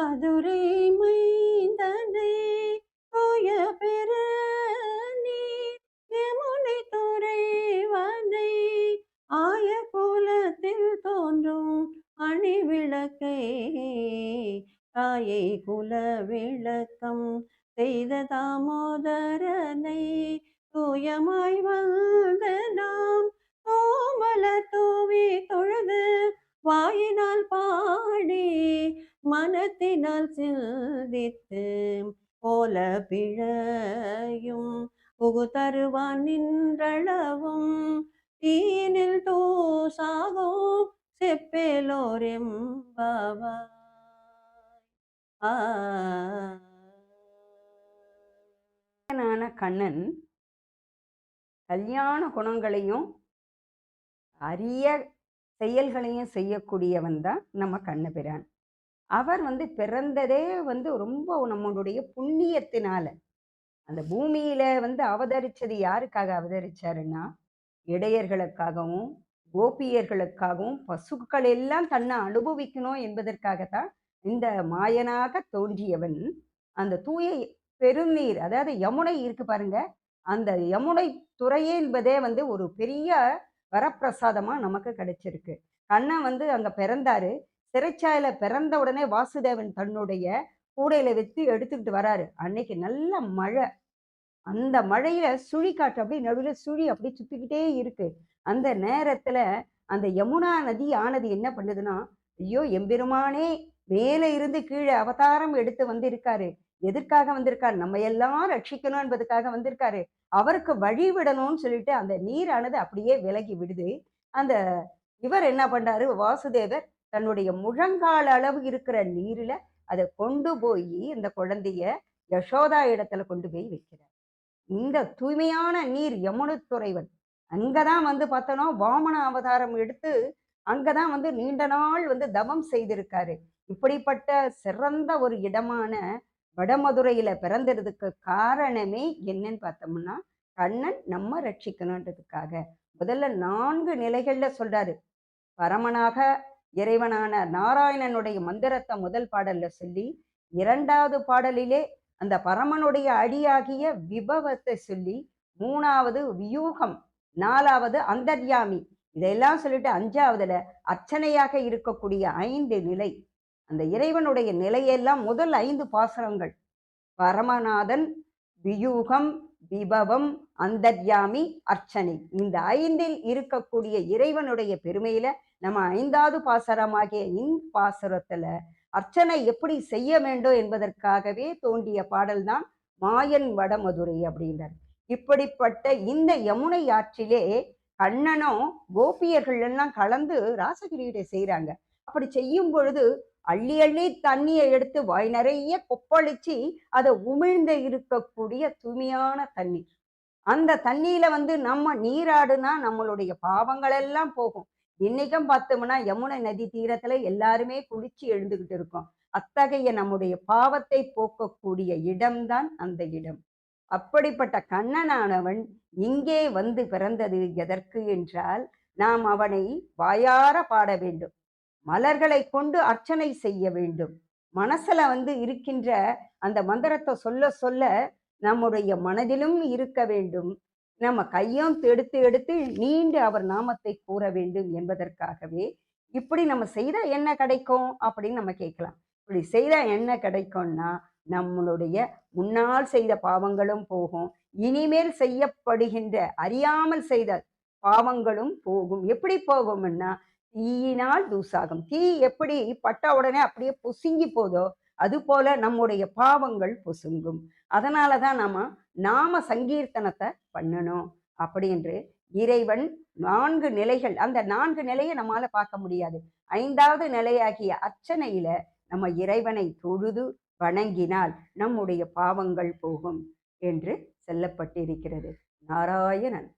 மதுரை மைந்தனை தூய பெற நீர் யமுனை துறைவனை ஆய குலத்தில் தோன்றும் அணி விளக்கை. தாயை குல விளக்கம் செய்த தாமோதரனை தூயமாய் வந்த நாம் மனத்தினால் சிந்தித்து போல பிழையும் புகு தருவான் நின்றளவும் தீனில் தூசாகும் செப்பேலோரெம்பாவாய். ஆ. ான கண்ணன் கல்யாண குணங்களையும் அரிய செயல்களையும் செய்யக்கூடியவன் தான் நம்ம கண்ணபிரான். அவர் வந்து பிறந்ததே வந்து ரொம்ப நம்மளுடைய புண்ணியத்தினால. அந்த பூமியில வந்து அவதரிச்சது யாருக்காக அவதரிச்சாருன்னா இடையர்களுக்காகவும் கோபியர்களுக்காகவும் பசுக்கள் எல்லாம் தன்னை அனுபவிக்கணும் என்பதற்காகத்தான் இந்த மாயனாக தோன்றியவன். அந்த தூய பெருநீர் அதாவது யமுனை இருக்கு பாருங்க. அந்த யமுனை துறையே என்பதே வந்து ஒரு பெரிய வரப்பிரசாதமா நமக்கு கிடைச்சிருக்கு. கண்ணன் வந்து அங்க பிறந்தாரு. சிறைச்சாயில பிறந்த உடனே வாசுதேவன் தன்னுடைய கூடையில வச்சு எடுத்துக்கிட்டு வராரு. அன்னைக்கு நல்ல மழை. அந்த மழையில சுழி காற்று அப்படியே நடுவில் சுழி அப்படியே சுத்திக்கிட்டே இருக்கு. அந்த நேரத்துல அந்த யமுனா நதி ஆனது என்ன பண்ணுதுன்னா ஐயோ எம்பெருமானே மேலே இருந்து கீழே அவதாரம் எடுத்து வந்திருக்காரு. எதற்காக வந்திருக்காரு? நம்ம எல்லாம் ரட்சிக்கணும் என்பதுக்காக வந்திருக்காரு. அவருக்கு வழி விடணும்னு சொல்லிட்டு அந்த நீரானது அப்படியே விலகி விடுது. அந்த இவர் என்ன பண்றாரு? வாசுதேவர் தன்னுடைய முழங்கால அளவு இருக்கிற நீர்ல அதை கொண்டு போய் இந்த குழந்தைய யசோதா இடத்துல கொண்டு போய் வைக்கிறார். இந்த தூய்மையான நீர் யமுனுத்துறைவன் அங்கதான் வந்து பார்த்தோன்னா வாமன அவதாரம் எடுத்து அங்கதான் வந்து நீண்ட நாள் வந்து தவம் செய்திருக்காரு. இப்படிப்பட்ட சிறந்த ஒரு இடமான வடமதுரையில பிறந்ததுக்கு காரணமே என்னன்னு பார்த்தோம்னா கண்ணன் நம்ம ரட்சிக்கணுன்றதுக்காக. முதல்ல நான்கு நிலைகள்ல சொல்றாரு. பரமனாக இறைவனான நாராயணனுடைய மந்திரத்தை முதல் பாடல்ல சொல்லி இரண்டாவது பாடலிலே அந்த பரமனுடைய அடியாகிய விபவத்தை சொல்லி மூணாவது வியூகம் நாலாவது அந்தர்யாமி இதெல்லாம் சொல்லிட்டு அஞ்சாவதுல அர்ச்சனையாக இருக்கக்கூடிய ஐந்து நிலை. அந்த இறைவனுடைய நிலையெல்லாம் முதல் ஐந்து பாசனங்கள் பரமநாதன் வியூகம் விபவம் அந்தர்யாமி அர்ச்சனை. இந்த ஐந்தில் இருக்கக்கூடிய இறைவனுடைய பெருமையில நம்ம ஐந்தாவது பாசரமாகிய இன் பாசுரத்துல அர்ச்சனை எப்படி செய்ய வேண்டும் என்பதற்காகவே தோண்டிய பாடல்தான் மாயன் வடமதுரை அப்படின்றார். இப்படிப்பட்ட இந்த யமுனை ஆற்றிலே கண்ணனும் கோபியர்கள் எல்லாம் கலந்து ராசகிரியிட செய்கிறாங்க அப்படி செய்யும் பொழுது அள்ளி அள்ளி தண்ணியை எடுத்து வாய் நிறைய கொப்பளிச்சு அதை உமிழ்ந்து இருக்கக்கூடிய தூய்மையான தண்ணி அந்த தண்ணியில வந்து நம்ம நீராடுனா நம்மளுடைய பாவங்கள் எல்லாம் போகும். இன்னைக்கும் பார்த்தோம்னா யமுனை நதி தீரத்துல எல்லாருமே குளிச்சு எழுந்துகிட்டு இருக்கோம். அத்தகைய நம்முடைய பாவத்தை போக்கக்கூடிய இடம்தான் அந்த இடம். அப்படிப்பட்ட கண்ணனானவன் இங்கே வந்து பிறந்தது எதற்கு என்றால் நாம் அவனை வாயார பாட வேண்டும். மலர்களை கொண்டு அர்ச்சனை செய்ய வேண்டும். மனசுல வந்து இருக்கின்ற அந்த மந்திரத்தை சொல்ல சொல்ல நம்முடைய மனதிலும் இருக்க வேண்டும். நம்ம கையும் எடுத்து எடுத்து நீண்டு அவர் நாமத்தை கூற வேண்டும் என்பதற்காகவே இப்படி நம்ம செய்தா என்ன கிடைக்கும் அப்படின்னு நம்ம கேட்கலாம். இப்படி செய்தா என்ன கிடைக்கும்னா நம்மளுடைய முன்னால் செய்த பாவங்களும் போகும். இனிமேல் செய்யப்படுகின்ற அறியாமல் செய்த பாவங்களும் போகும். எப்படி போகும்னா தீயினால் தூசாகும். தீ எப்படி பட்ட உடனே அப்படியே பொசுங்கி போதோ அது போல நம்முடைய பாவங்கள் பொசுங்கும். அதனால தான் நாம நாம சங்கீர்த்தனத்தை பண்ணணும் அப்படி என்று இறைவன் நான்கு நிலைகள் அந்த நான்கு நிலையை நம்மால பார்க்க முடியாது. ஐந்தாவது நிலையாகிய அர்ச்சனையில நம்ம இறைவனை தொழுது வணங்கினால் நம்முடைய பாவங்கள் போகும் என்று சொல்லப்பட்டிருக்கிறது. நாராயணன்.